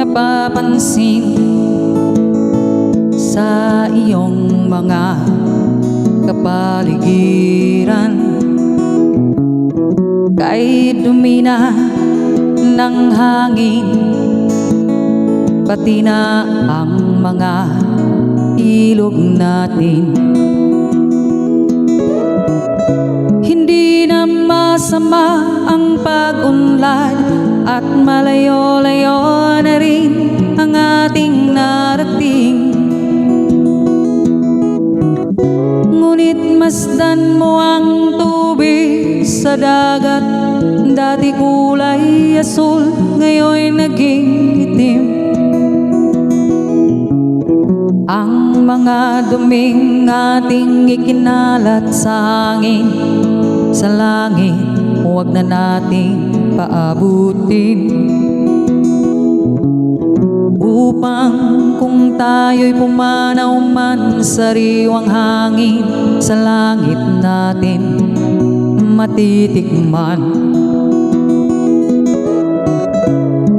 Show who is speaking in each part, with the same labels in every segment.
Speaker 1: napapansin sa iyong mga kapaligiran? Kay dumi na ng hangin Pati na ang mga ilog natin Hindi na masama ang pag-unlad At malayo-layo sa dagat. Dati kulay asul, ngayon naging itim. Ang mga duming ating ikinalat sa hangin. Sa langit, huwag na nating paabutin. Upang kung tayo'y pumanaw man sa riwang hangin Sa langit natin matitikman.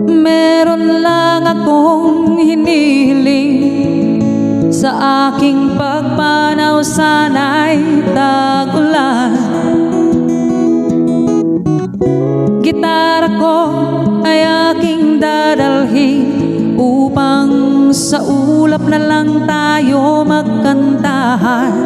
Speaker 1: Meron lang akong hinihiling Sa aking pagpanaw sana'y tagulan. Gitara ko ay aking dadalhin Upang sa ulap na lang tayo magkantahan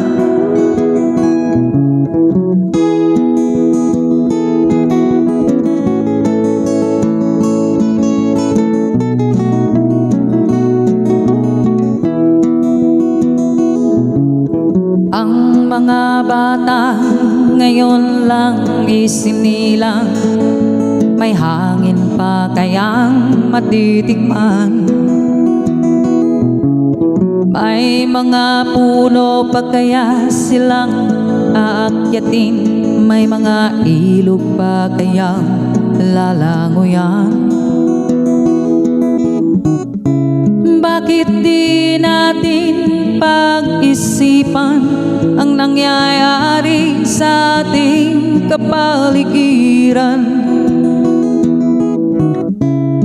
Speaker 1: mga bata ngayon lang isinilang May hangin pa kayang matitikman. May mga puno pa kaya silang aakyatin May mga ilog pa kayang lalangoyan. Bakit di natin pag-isipan Ang nangyayari sa ating kapaligiran.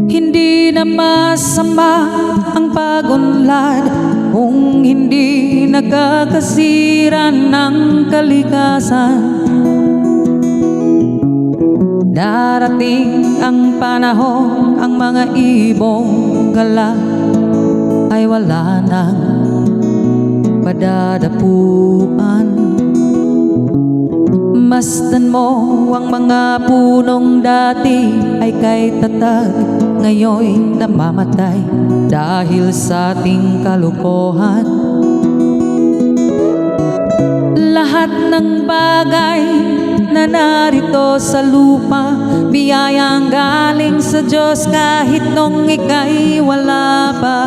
Speaker 1: Hindi na masama ang pagunlad Kung hindi nagkakasira ng kalikasan. Darating ang panahon Ang mga ibong gala Ay wala nang padadapuan Masdan mo ang mga punong dati Ay kay tatag Ngayon namamatay Dahil sa ating kalukuhan Lahat ng bagay na narito sa lupa Biyayang galing sa Diyos kahit nung ika'y wala pa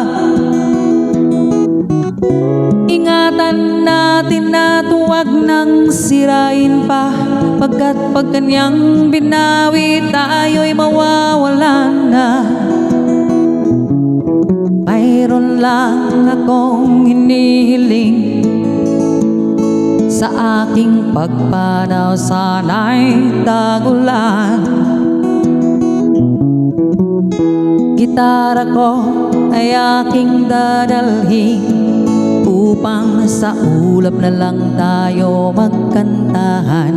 Speaker 1: Ingatan natin na tuwag nang sirain pa. Pagkat pag kanyang binawi tayo'y mawawalan na. Mayroon lang akong hinihiling sa aking pagpanaw sana'y tagulan. Gitara ko ay aking dadalhin upang sa ulap na lang tayo magkantahan.